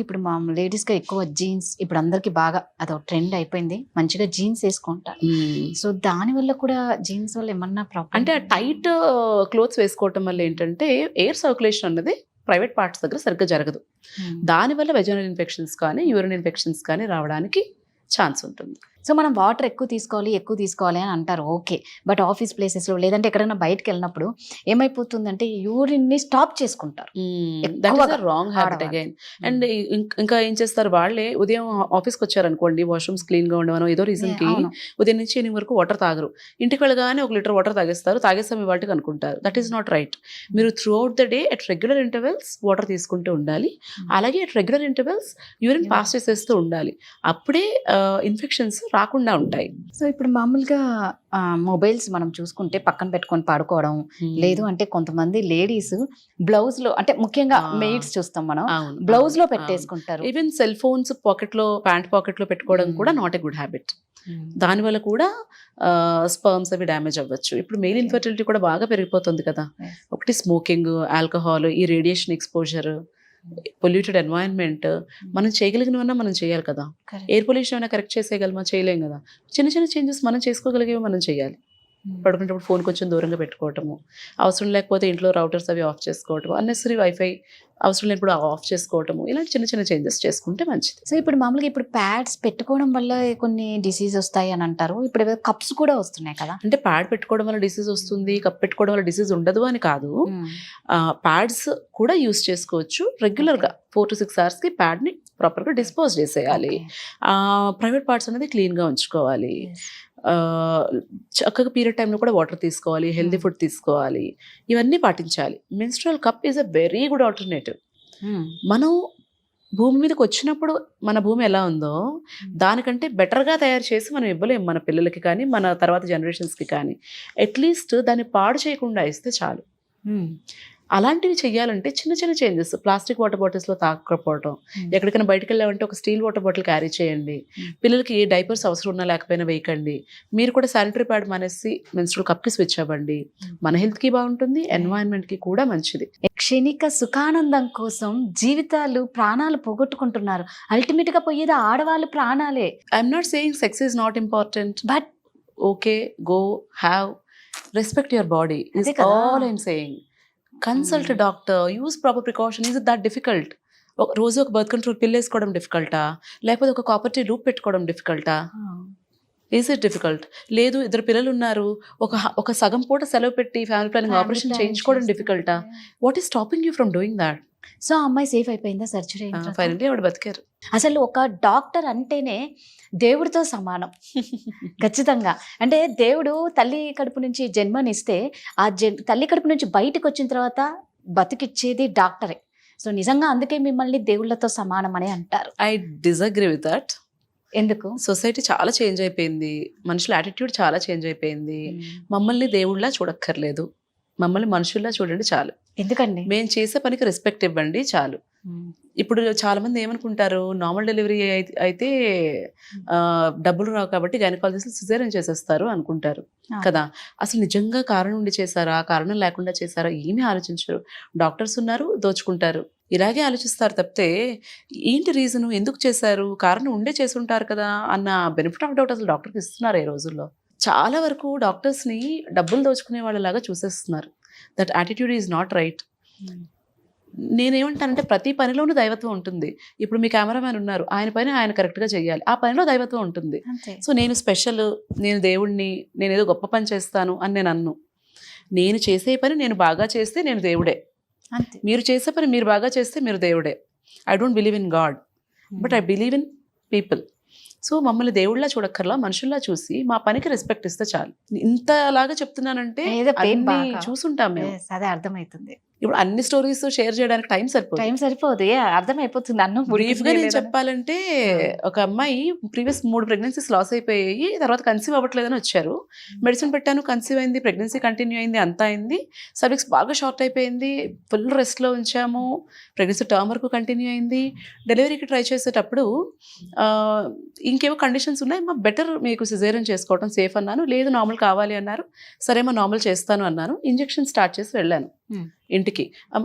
ఇప్పుడు మా లేడీస్గా ఎక్కువ జీన్స్ ఇప్పుడు అందరికి బాగా అదొక ట్రెండ్ అయిపోయింది. మంచిగా జీన్స్ వేసుకుంటారు సో దాని వల్ల కూడా జీన్స్ వల్ల ఏమన్నా ప్రాబ్లం అంటే ఆ టైట్ క్లోత్స్ వేసుకోవటం వల్ల ఏంటంటే ఎయిర్ సర్క్యులేషన్ అన్నది ప్రైవేట్ పార్ట్స్ దగ్గర సరిగ్గా జరగదు. దానివల్ల వెజనల్ ఇన్ఫెక్షన్స్ కానీ యూరిన్ ఇన్ఫెక్షన్స్ కానీ రావడానికి ఛాన్స్ ఉంటుంది. సో మనం వాటర్ ఎక్కువ తీసుకోవాలి ఎక్కువ తీసుకోవాలి అని అంటారు. ఓకే. బట్ ఆఫీస్ ప్లేసెస్లో లేదంటే ఎక్కడైనా బయటకు వెళ్ళినప్పుడు ఏమైపోతుందంటే యూరిన్ని స్టాప్ చేసుకుంటారు. Wrong habit. అగైన్ అండ్ ఇంకా ఏం చేస్తారు? వాళ్ళే ఉదయం ఆఫీస్కి వచ్చారనుకోండి వాష్రూమ్స్ క్లీన్గా ఉండవనో ఏదో రీజన్కి అవును. ఉదయం నుంచి ఈవినింగ్ వరకు వాటర్ తాగరు. ఇంటికి వెళ్ళగానే ఒక లీటర్ వాటర్ తాగేస్తారు తాగేస్తాం ఇవాటికి అనుకుంటారు. దట్ ఈస్ నాట్ రైట్ మీరు throughout the day at regular intervals water తీసుకుంటూ ఉండాలి. అలాగే at regular intervals urine pass చేసేస్తూ ఉండాలి. అప్పుడే ఇన్ఫెక్షన్స్ రాకుండా ఉంటాయి. సో ఇప్పుడు మామూలుగా మొబైల్స్ మనం చూసుకుంటే పక్కన పెట్టుకొని పడుకోవడం లేదు అంటే కొంతమంది లేడీస్ బ్లౌజ్లో అంటే ముఖ్యంగా. మెయిడ్స్ చూస్తాం మనం. బ్లౌజ్లో. పెట్టేసుకుంటారు ఈవెన్ సెల్ ఫోన్స్ పాకెట్లో ప్యాంట్ పాకెట్లో పెట్టుకోవడం. కూడా నాట్ ఎ గుడ్ హ్యాబిట్ దానివల్ల కూడా స్పర్మ్స్ అవి డ్యామేజ్ అవ్వచ్చు. ఇప్పుడు మెయిల్. ఇన్ఫర్టిలిటీ కూడా బాగా పెరిగిపోతుంది కదా. ఒకటి స్మోకింగ్ ఆల్కహాల్ ఈ రేడియేషన్ ఎక్స్పోజర్ పొల్యూటెడ్ ఎన్వైరన్మెంట్ మనం చేయగలిగినవన్నా మనం చేయాలి కదా. ఎయిర్ పొల్యూషన్ అయినా కరెక్ట్ చేసేయగలమా చేయలేం కదా. చిన్న చిన్న చేంజెస్ మనం చేసుకోగలిగేవి మనం చేయాలి. పడుకునేటప్పుడు ఫోన్ కొంచెం దూరంగా పెట్టుకోవటము. అవసరం లేకపోతే ఇంట్లో రౌటర్స్ అవి ఆఫ్ చేసుకోవటము. అన్నెసరీ వైఫై అవసరం లేనప్పుడు ఆఫ్ చేసుకోవటము. ఇలాంటి చిన్న చిన్న చేంజెస్ చేసుకుంటే మంచిది. సో ఇప్పుడు మామూలుగా ఇప్పుడు ప్యాడ్స్ పెట్టుకోవడం వల్ల కొన్ని డిసీజ్ వస్తాయి అని అంటారు. ఇప్పుడు కప్స్ కూడా వస్తున్నాయి కదా. అంటే ప్యాడ్ పెట్టుకోవడం వల్ల డిసీజ్ వస్తుంది కప్ పెట్టుకోవడం వల్ల డిసీజ్ ఉండదు అని కాదు. ప్యాడ్స్ కూడా యూస్ చేసుకోవచ్చు. రెగ్యులర్గా ఫోర్ టు సిక్స్ అవర్స్కి ప్యాడ్ని ప్రాపర్గా డిస్పోజ్ చేసేయాలి. ప్రైవేట్ పార్ట్స్ అనేది క్లీన్గా ఉంచుకోవాలి. చక్కగా పీరియడ్ టైంలో కూడా వాటర్ తీసుకోవాలి హెల్దీ Hmm. ఫుడ్ తీసుకోవాలి. ఇవన్నీ పాటించాలి. Menstrual cup is a very good alternative మనం భూమి మీదకి వచ్చినప్పుడు మన భూమి ఎలా ఉందో దానికంటే బెటర్గా తయారు చేసి మనం ఇవ్వలేము మన పిల్లలకి కానీ మన తర్వాత జనరేషన్స్కి కానీ. అట్లీస్ట్ దాన్ని పాడు చేయకుండా ఇస్తే చాలు. అలాంటివి చేయాలంటే చిన్న చిన్న చేంజెస్. ప్లాస్టిక్ వాటర్ బాటిల్స్లో తాగకపోవడం ఎక్కడికైనా బయటకు వెళ్ళామంటే ఒక స్టీల్ వాటర్ బాటిల్ క్యారీ చేయండి. పిల్లలకి డైపర్స్ అవసరం ఉన్నా లేకపోయినా వేయకండి. మీరు కూడా శానిటరీ ప్యాడ్ మానేసి మెన్స్ట్రల్ కప్కి స్విచ్ అవ్వండి. మన హెల్త్కి బాగుంటుంది ఎన్వైరన్మెంట్కి కూడా మంచిది. క్షణిక సుఖానందం కోసం జీవితాలు ప్రాణాలు పోగొట్టుకుంటున్నారు. అల్టిమేట్గా పోయేది ఆడవాళ్ళు ప్రాణాలే. I'm not saying sex is not important. But okay go have respect your body is. All I'm saying. Consult Hmm. Doctor use proper precaution is that difficult? ఒక రోజు ఒక బర్త్ కంట్రోల్ పిల్ వేసుకోవడం డిఫికల్టా? లేకపోతే ఒక కాపర్టీ లూప్ పెట్టుకోవడం డిఫికల్టా? Is it difficult? లేదు ఇద్దరు పిల్లలు ఉన్నారు ఒక ఒక సగం పూట సెలవు పెట్టి ఫ్యామిలీ ప్లానింగ్ ఆపరేషన్ చేయించుకోవడం డిఫికల్టా? What is stopping you from doing that? So ఆ అమ్మాయి సేఫ్ అయిపోయిందా సర్జరీ ఫైనల్లీ ఆవిడ బతికారు. అసలు ఒక డాక్టర్ అంటేనే దేవుడితో సమానం. ఖచ్చితంగా. అంటే దేవుడు తల్లి కడుపు నుంచి జన్మనిస్తే ఆ జన్ తల్లి కడుపు నుంచి బయటకు వచ్చిన తర్వాత బతికిచ్చేది డాక్టరే. సో నిజంగా అందుకే మిమ్మల్ని దేవుళ్ళతో సమానం అని అంటారు. ఐ డిజగ్రీ విత్ దట్ ఎందుకు? సొసైటీ చాలా చేంజ్ అయిపోయింది. మనుషుల యాటిట్యూడ్ చాలా చేంజ్ అయిపోయింది. మమ్మల్ని దేవుళ్ళ చూడక్కర్లేదు. మమ్మల్ని మనుషుల్లా చూడండి చాలు. ఎందుకండి? మేము చేసే పనికి రెస్పెక్ట్ ఇవ్వండి చాలు. ఇప్పుడు చాలా మంది ఏమనుకుంటారు నార్మల్ డెలివరీ అయితే డబ్బులు రావు కాబట్టి గైనకాలజిస్ట్ సిజేరియన్ చేసేస్తారు అనుకుంటారు. కదా. అసలు నిజంగా కారణం ఉండి చేశారా కారణం లేకుండా చేశారా ఏమీ ఆలోచించరు. డాక్టర్స్ ఉన్నారు దోచుకుంటారు. ఇలాగే ఆలోచిస్తారు తప్పితే ఏంటి రీజను ఎందుకు చేశారు? కారణం ఉండే చేసి ఉంటారు కదా అన్న బెనిఫిట్ ఆఫ్ డౌట్ అసలు డాక్టర్కి ఇస్తున్నారు ఈ రోజుల్లో. చాలా వరకు డాక్టర్స్ని డబ్బులు దోచుకునే వాళ్ళలాగా చూసేస్తున్నారు. That attitude is not right నేనేమంటానంటే ప్రతి పనిలోనూ దైవత్వం ఉంటుంది. ఇప్పుడు మీ కెమెరామ్యాన్ ఉన్నారు. ఆయన పని ఆయన కరెక్ట్గా చేయాలి. ఆ పనిలో దైవత్వం ఉంటుంది. సో నేను స్పెషల్ నేను దేవుణ్ణి నేను ఏదో గొప్ప పని చేస్తాను అని నేను అన్ను. నేను చేసే పని నేను బాగా చేస్తే నేను దేవుడే. మీరు చేసే పని మీరు బాగా చేస్తే మీరు దేవుడే. I don't believe in God but I believe in people so మమ్మల్ని దేవుళ్ళ చూడక్కర్లా మనుషుల్లా చూసి మా పనికి రెస్పెక్ట్ ఇస్తే చాలు. ఇంతలాగా చెప్తున్నానంటే. చూసుంటాం మేము. అదే అర్థమవుతుంది ఇప్పుడు అన్ని స్టోరీస్ షేర్ చేయడానికి టైం సరిపోతుంది టైం సరిపోదు. అర్థమైపోతుంది. అన్నం బ్రీఫ్గా నేను చెప్పాలంటే ఒక అమ్మాయి ప్రీవియస్ మూడు ప్రెగ్నెన్సీస్ లాస్ అయిపోయాయి. తర్వాత కన్సీవ్ అవ్వట్లేదని వచ్చారు. మెడిసిన్ పెట్టాను కన్సీవ్ అయింది ప్రెగ్నెన్సీ కంటిన్యూ అయింది అంతా అయింది. సర్విక్స్ బాగా షార్ట్ అయిపోయింది. ఫుల్ రెస్ట్లో ఉంచాము. ప్రెగ్నెన్సీ టర్మ్ వరకు కంటిన్యూ అయింది. డెలివరీకి ట్రై చేసేటప్పుడు ఇంకేవో కండిషన్స్ ఉన్నాయి. మా బెటర్ మీకు సిజేరియన్ చేసుకోవడం సేఫ్ అన్నాను. లేదు నార్మల్ కావాలి అన్నారు. సరే మా నార్మల్ చేస్తాను అన్నాను. ఇంజెక్షన్ స్టార్ట్ చేసి వెళ్ళాను. Hmm. ఇంటికి.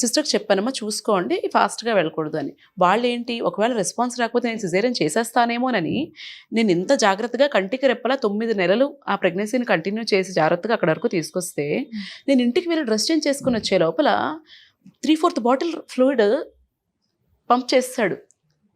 సిస్టర్కి చెప్పానమ్మా చూసుకోండి ఫాస్ట్గా వెళ్ళకూడదు అని. వాళ్ళు ఏంటి ఒకవేళ రెస్పాన్స్ రాకపోతే నేను సిజేరియన్ చేసేస్తానేమోనని నేను ఇంత జాగ్రత్తగా కంటికి రెప్పలా తొమ్మిది నెలలు ఆ ప్రెగ్నెన్సీని కంటిన్యూ చేసి జాగ్రత్తగా అక్కడ వరకు తీసుకొస్తే. నేను ఇంటికి వెళ్ళి డ్రెస్ చేంజ్ చేసుకుని వచ్చే లోపల three fourth bottle fluid pump చేస్తాడు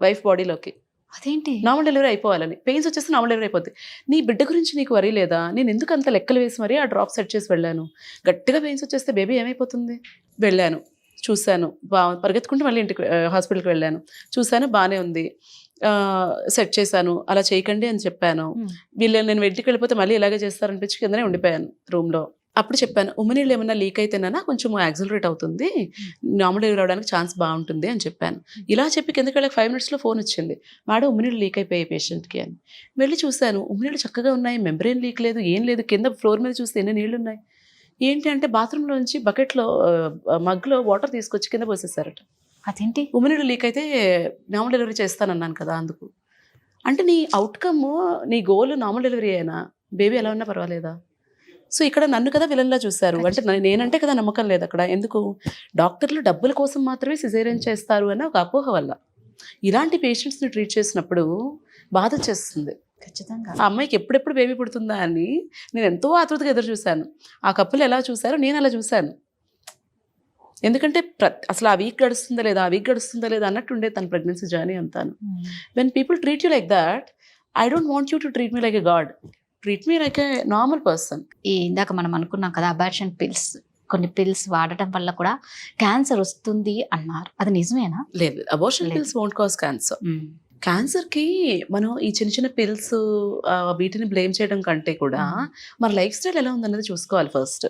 వైఫ్ బాడీలోకి. అదేంటి? నార్మల్ డెలివరీ అయిపోవాలని పెయిన్స్ వచ్చేస్తే నార్మల్ డెలివరీ అయిపోద్ది. నీ బిడ్డ గురించి నీకు వరీ లేదా? నేను ఎందుకు అంత లెక్కలు వేసి మరీ ఆ డ్రాప్ సెట్ చేసి వెళ్ళాను? గట్టిగా పెయిన్స్ వచ్చేస్తే బేబీ ఏమైపోతుంది? వెళ్ళాను. చూశాను. బా పరిగెత్తుకుంటూ మళ్ళీ ఇంటికి హాస్పిటల్కి వెళ్ళాను. చూశాను బాగానే ఉంది. సెట్ చేశాను. అలా చేయకండి అని చెప్పాను. వీళ్ళు నేను ఇంటికి వెళ్ళిపోతే మళ్ళీ ఇలాగే చేస్తారనిపించి కిందనే ఉండిపోయాను రూమ్లో. అప్పుడు చెప్పాను ఉమ్మనీళ్ళు ఏమైనా లీక్ అయితేనా కొంచెం యాక్సిలరేట్ అవుతుంది. నార్మల్ డెలివరీ అవడానికి ఛాన్స్ బాగుంటుంది అని చెప్పాను. ఇలా చెప్పి కిందకి వెళ్ళక ఫైవ్ మినిట్స్లో ఫోన్ వచ్చింది. మేడం ఉమ్మనీళ్ళు లీక్ అయిపోయాయి పేషెంట్కి అని. వెళ్ళి చూశాను ఉమ్మనీళ్ళు చక్కగా ఉన్నాయి. మెంబ్రెయిన్ లీక్ లేదు ఏం లేదు. కింద ఫ్లోర్ మీద చూస్తే ఎన్ని నీళ్ళు ఉన్నాయి ఏంటి అంటే బాత్రూంలోంచి బకెట్లో మగ్లో వాటర్ తీసుకొచ్చి కింద పోసేసారట. అదేంటి? ఉమ్మనీళ్ళు లీక్ అయితే నార్మల్ డెలివరీ చేస్తానన్నాను కదా అందుకు. అంటే నీ అవుట్కమ్ నీ గోల్ నార్మల్ డెలివరీ అయినా బేబీ ఎలా ఉన్నా పర్వాలేదా? సో ఇక్కడ నన్ను కదా విలన్లా చూశారు. అంటే నేనంటే కదా నమ్మకం లేదు అక్కడ. ఎందుకు? డాక్టర్లు డబ్బుల కోసం మాత్రమే సిజేరియన్ చేస్తారు అన్న ఒక అపోహ వల్ల. ఇలాంటి పేషెంట్స్ని ట్రీట్ చేసినప్పుడు బాధ చేస్తుంది ఖచ్చితంగా. ఆ అమ్మాయికి ఎప్పుడెప్పుడు బేబీ పుడుతుందా అని నేను ఎంతో ఆతృతగా ఎదురు చూశాను. ఆ కప్పులు ఎలా చూశారో నేను అలా చూశాను. ఎందుకంటే ప్ర అసలు ఆ వీక్ గడుస్తుందా లేదా ఆ వీక్ గడుస్తుందా లేదా అన్నట్టు ఉండే తన ప్రెగ్నెన్సీ జర్నీ అంతాను. When people treat you like that I don't want you to treat me like a god treat me like normal person ఈ ఇందాక మనం అనుకున్నాం కదా అబార్షన్ పిల్స్ కొన్ని పిల్స్ వాడటం వల్ల కూడా క్యాన్సర్ వస్తుంది అన్నారు. అది నిజమేనా? లేదు అబోర్షన్ లేదు. పిల్స్ వోంట్ కాజ్ క్యాన్సర్ క్యాన్సర్కి మనం ఈ చిన్న చిన్న పిల్స్ వీటిని బ్లేమ్ చేయడం కంటే కూడా మన లైఫ్ స్టైల్ ఎలా ఉందన్నది చూసుకోవాలి ఫస్ట్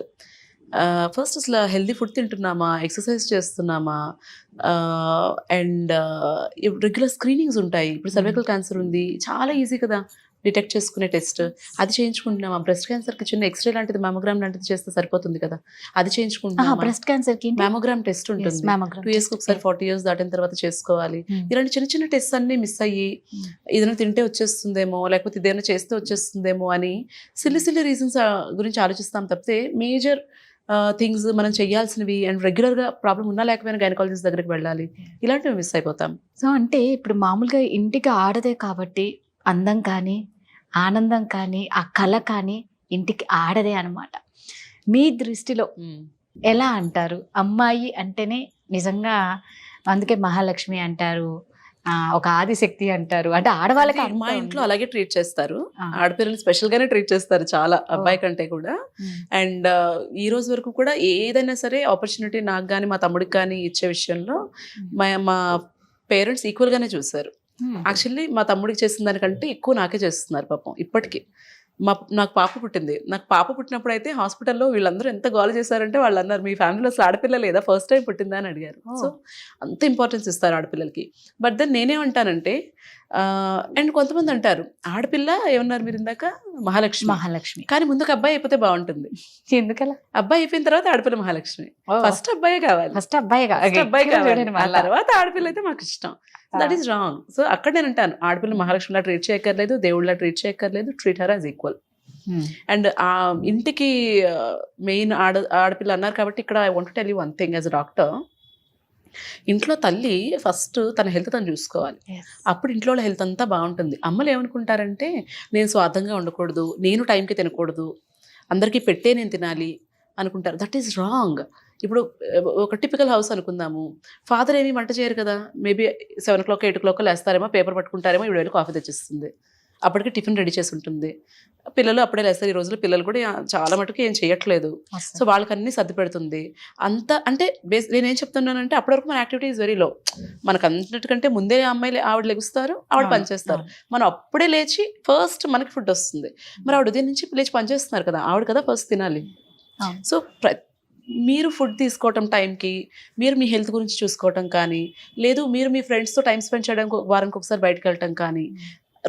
ఫస్ట్ అసలు హెల్దీ ఫుడ్ తింటున్నామా ఎక్సర్సైజ్ చేస్తున్నామా అండ్ రెగ్యులర్ స్క్రీనింగ్స్ ఉంటాయి. ఇప్పుడు సర్వైకల్ క్యాన్సర్ ఉంది చాలా ఈజీ కదా. డిటెక్ట్ చేసుకునే టెస్ట్. అది చేయించుకుంటున్నామా బ్రెస్ట్ క్యాన్సర్కి చిన్న ఎక్స్రే లాంటిది మ్యామోగ్రామ్ లాంటిది చేస్తే సరిపోతుంది కదా. అది చేయించుకుంటున్నామా బ్రెస్ట్ క్యాన్సర్కి మ్యామోగ్రామ్ టెస్ట్ ఉంటుంది. టూ ఇయర్స్ ఒకసారి ఫార్టీ ఇయర్స్ దాటిన తర్వాత చేసుకోవాలి. ఇలాంటి చిన్న చిన్న టెస్ట్ అన్ని మిస్ అయ్యి Hmm. ఏదైనా తింటే వచ్చేస్తుందేమో లేకపోతే ఇదేమైనా చేస్తే వచ్చేస్తుందేమో అని సిల్లి సిల్లి రీజన్స్ గురించి ఆలోచిస్తాం తప్పితే మేజర్ థింగ్స్ మనం చేయాల్సినవి అండ్ రెగ్యులర్గా ప్రాబ్లం ఉన్నా లేకపోయినా గైనకాలజిస్ట్ దగ్గరికి వెళ్ళాలి. ఇలాంటివి మిస్ అయిపోతాం. సో అంటే ఇప్పుడు మామూలుగా ఇంటికి ఆడదే కాబట్టి అందం కానీ ఆనందం కానీ ఆ కళ కానీ ఇంటికి ఆడదే అన్నమాట మీ దృష్టిలో ఎలా అంటారు అమ్మాయి అంటేనే నిజంగా అందుకే మహాలక్ష్మి అంటారు ఒక ఆదిశక్తి అంటారు అంటే ఆడవాళ్ళకి మా అంత ఇంట్లో. అలాగే ట్రీట్ చేస్తారు ఆ. ఆడపిల్లల్ని స్పెషల్ గానే ట్రీట్ చేస్తారు చాలా అబ్బాయి కంటే కూడా. అండ్ ఈ రోజు వరకు కూడా ఏదైనా సరే ఆపర్చునిటీ నాకు కానీ మా తమ్ముడికి కానీ ఇచ్చే విషయంలో మా మా పేరెంట్స్ ఈక్వల్గానే చూశారు ఉమ్. యాక్చువల్లీ మా తమ్ముడికి చేసిన దానికంటే ఎక్కువ నాకే చేస్తున్నారు పాపం ఇప్పటికీ. మా నాకు పాప పుట్టింది. నాకు పాప పుట్టినప్పుడు అయితే హాస్పిటల్లో వీళ్ళందరూ ఎంత గోల చేశారంటే వాళ్ళు అన్నారు మీ ఫ్యామిలీలో అసలు ఆడపిల్ల లేదా? ఫస్ట్ టైం పుట్టిందా? అని అడిగారు. Oh. సో అంత ఇంపార్టెన్స్ ఇస్తారు ఆడపిల్లలకి. బట్ దెన్ నేనేమంటానంటే అండ్ కొంతమంది అంటారు ఆడపిల్ల ఏమన్నారు మీరు ఇందాక? మహాలక్ష్మి. మహాలక్ష్మి. కానీ ముందుకు అబ్బాయి అయిపోతే బాగుంటుంది. ఎందుకలా? అబ్బాయి అయిపోయిన తర్వాత ఆడపిల్ల మహాలక్ష్మి. ఫస్ట్ అబ్బాయే కావాలి. ఫస్ట్ అబ్బాయి అబ్బాయి కావాలి. తర్వాత ఆడపిల్ల అయితే మాకు ఇష్టం. దట్ ఈస్ రాంగ్ సో అక్కడ నేను అంటాను ఆడపిల్ల మహాలక్ష్మిలా ట్రీట్ చేయక్కర్లేదు దేవుళ్ళ ట్రీట్ చేయక్కర్లేదు treat her as equal. And ఆ ఇంటికి మెయిన్ ఆడ ఆడపిల్ల అన్నారు కాబట్టి ఇక్కడ I want tell you one thing as doctor ఇంట్లో తల్లి ఫస్ట్ తన హెల్త్ తను చూసుకోవాలి. అప్పుడు ఇంట్లో హెల్త్ అంతా బాగుంటుంది. అమ్మలు ఏమనుకుంటారంటే నేను స్వార్థంగా ఉండకూడదు నేను టైంకి తినకూడదు అందరికీ పెట్టే నేను తినాలి అనుకుంటారు. దట్ ఈస్ రాంగ్ ఇప్పుడు ఒక టిపికల్ హౌస్ అనుకుందాము. ఫాదర్ ఏమి వంట చేయరు కదా. Maybe seven o'clock eight o'clock లేస్తారేమో paper పట్టుకుంటారేమో ఇప్పుడు వెళ్ళి కాఫీ తెచ్చిస్తుంది. అప్పటికి టిఫిన్ రెడీ చేసి ఉంటుంది. పిల్లలు అప్పుడే లేస్తారు. ఈ రోజుల్లో పిల్లలు కూడా చాలా మటుకు ఏం చేయట్లేదు సో వాళ్ళకి అన్ని సర్ది పెడుతుంది. అంత అంటే బేస్ నేనేం చెప్తున్నానంటే అప్పటి వరకు మన యాక్టివిటీ ఇస్ వెరీ లో. మనకు అన్నిటికంటే ముందే అమ్మాయిలు ఆవిడ లెగుస్తారు ఆవిడ పని చేస్తారు మనం అప్పుడే లేచి ఫస్ట్ మనకి ఫుడ్ వస్తుంది. మరి ఆవిడ ఉదయం నుంచి లేచి పని చేస్తున్నారు కదా ఆవిడ కదా ఫస్ట్ తినాలి. సో ప్ర మీరు ఫుడ్ తీసుకోవటం టైంకి మీరు మీ హెల్త్ గురించి చూసుకోవటం కానీ లేదు మీరు మీ ఫ్రెండ్స్తో టైం స్పెండ్ చేయడానికి వారానికి ఒకసారి బయటకు వెళ్ళటం కానీ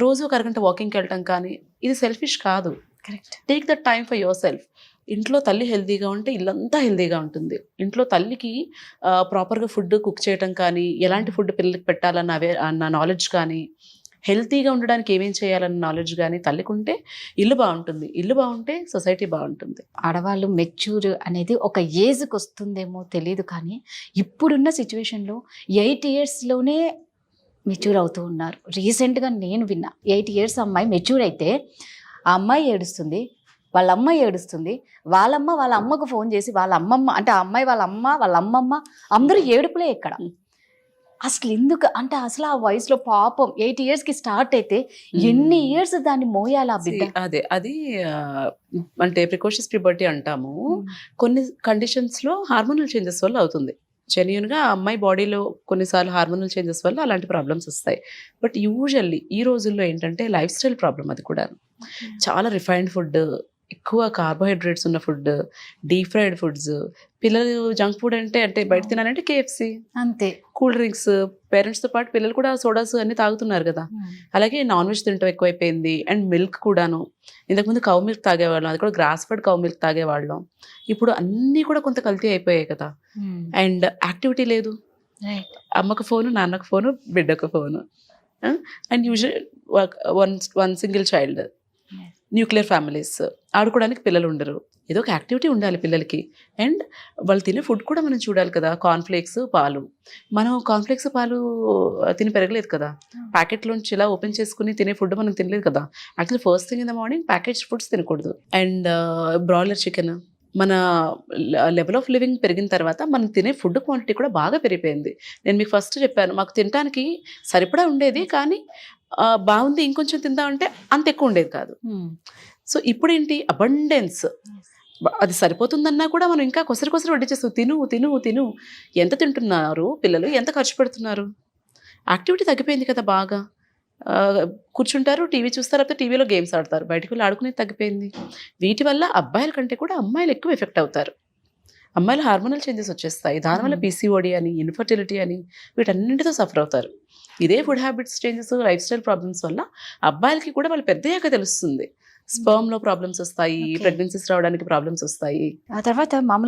రోజు ఒక అరగంట వాకింగ్కి వెళ్ళటం కానీ ఇది సెల్ఫిష్ కాదు. Correct take that time for yourself ఇంట్లో తల్లి హెల్తీగా ఉంటే ఇల్లంతా హెల్తీగా ఉంటుంది. ఇంట్లో తల్లికి ప్రాపర్గా ఫుడ్ కుక్ చేయటం కానీ ఎలాంటి ఫుడ్ పిల్లలకి పెట్టాలన్న అవే అన్న నాలెడ్జ్ కానీ హెల్తీగా ఉండడానికి ఏమేం చేయాలన్న నాలెడ్జ్ కానీ తల్లికి ఉంటే ఇల్లు బాగుంటుంది. ఇల్లు బాగుంటే సొసైటీ బాగుంటుంది. ఆడవాళ్ళు మెచ్యూర్ అనేది ఒక ఏజ్కి వస్తుందేమో తెలియదు కానీ ఇప్పుడున్న సిచ్యువేషన్లో ఎయిట్ ఇయర్స్లోనే మెచ్యూర్ అవుతూ ఉన్నారు. రీసెంట్గా నేను విన్నా. ఎయిట్ ఇయర్స్ అమ్మాయి మెచ్యూర్ అయితే ఆ అమ్మాయి ఏడుస్తుంది వాళ్ళ అమ్మ ఏడుస్తుంది వాళ్ళమ్మ వాళ్ళ అమ్మకు ఫోన్ చేసి వాళ్ళ అమ్మమ్మ అంటే ఆ అమ్మాయి వాళ్ళ అమ్మ వాళ్ళ అమ్మమ్మ అందరూ ఏడుపులే ఇక్కడ. అసలు ఎందుకు? అంటే అసలు ఆ వయసులో పాపం ఎయిట్ ఇయర్స్కి స్టార్ట్ అయితే ఎన్ని ఇయర్స్ దాన్ని మోయాలి ఆ బిడ్డ? అదే అది అంటే ప్రికాషన్స్ ప్రిబర్టీ అంటాము. కొన్ని కండిషన్స్లో హార్మోనల్ చేంజెస్ వల్ల అవుతుంది. జెన్యున్గా ఆ అమ్మాయి బాడీలో కొన్నిసార్లు హార్మోనల్ చేంజెస్ వల్ల అలాంటి ప్రాబ్లమ్స్ వస్తాయి. బట్ యూజువల్లీ ఈ రోజుల్లో ఏంటంటే లైఫ్ స్టైల్ ప్రాబ్లం అది కూడా చాలా రిఫైన్డ్ ఫుడ్ ఎక్కువ కార్బోహైడ్రేట్స్ ఉన్న ఫుడ్ డీప్ ఫ్రైడ్ ఫుడ్స్ పిల్లలు జంక్ ఫుడ్ అంటే అంటే బయట తినాలంటే కేఎఫ్సి అంతే. కూల్ డ్రింక్స్ పేరెంట్స్తో పాటు పిల్లలు కూడా సోడాస్ అన్ని తాగుతున్నారు కదా. అలాగే నాన్ వెజ్ తింటాం ఎక్కువైపోయింది. అండ్ మిల్క్ కూడాను. ఇంతకుముందు కౌ మిల్క్ తాగేవాళ్ళం. అది కూడా గ్రాస్ ఫెడ్ కౌ మిల్క్ తాగేవాళ్ళం. ఇప్పుడు అన్నీ కూడా కొంత కల్తీ అయిపోయాయి కదా. అండ్ యాక్టివిటీ లేదు. అమ్మకు ఫోను నాన్నకు ఫోను బిడ్డకు phone. And usual one one single child nuclear families ఆడుకోవడానికి పిల్లలు ఉండరు. ఏదో ఒక యాక్టివిటీ ఉండాలి పిల్లలకి. అండ్ వాళ్ళు తినే ఫుడ్ కూడా మనం చూడాలి కదా కార్న్ఫ్లేక్స్ పాలు. మనం కార్న్ఫ్లేక్స్ పాలు తిని పెరగలేదు కదా. ప్యాకెట్లోంచి ఇలా ఓపెన్ చేసుకుని తినే ఫుడ్ మనం తినలేదు కదా. Actually first thing in the morning package foods తినకూడదు. అండ్ బ్రాయిలర్ చికెన్ మన లెవెల్ ఆఫ్ లివింగ్ పెరిగిన తర్వాత మనం తినే ఫుడ్ క్వాంటిటీ కూడా బాగా పెరిగిపోయింది. నేను మీకు ఫస్ట్ చెప్పాను మాకు తినడానికి సరిపడా ఉండేది కానీ బాగుంది ఇంకొంచెం తిందామంటే అంత ఎక్కువ ఉండేది కాదు. సో ఇప్పుడు ఏంటి అబండెన్స్ అది సరిపోతుందన్నా కూడా మనం ఇంకా కొసరి కొసరి వడ్డించేస్తాం తిను తిను తిను. ఎంత తింటున్నారు పిల్లలు? ఎంత ఖర్చు పెడుతున్నారు? యాక్టివిటీ తగ్గిపోయింది కదా బాగా. కూర్చుంటారు టీవీ చూస్తారు లేకపోతే టీవీలో గేమ్స్ ఆడతారు. బయటకు వెళ్ళి ఆడుకునేది తగ్గిపోయింది. వీటి వల్ల అబ్బాయిల కంటే కూడా అమ్మాయిలు ఎక్కువ ఎఫెక్ట్ అవుతారు. అమ్మాయిలు హార్మోనల్ చేంజెస్ వచ్చేస్తాయి. దానివల్ల. పీసీఓడి అని ఇన్ఫర్టిలిటీ అని వీటన్నింటితో సఫర్ అవుతారు. ఇదే food habits changes life style problems వల్ల అబ్బాయిలకి కూడా వాళ్ళు పెద్దయ్యాక తెలుస్తుంది. స్పర్మ్లో ప్రాబ్లమ్స్ వస్తాయి. ప్రెగ్నెన్సీస్ రావడానికి ప్రాబ్లమ్స్ వస్తాయి. ఆ తర్వాత మామూలు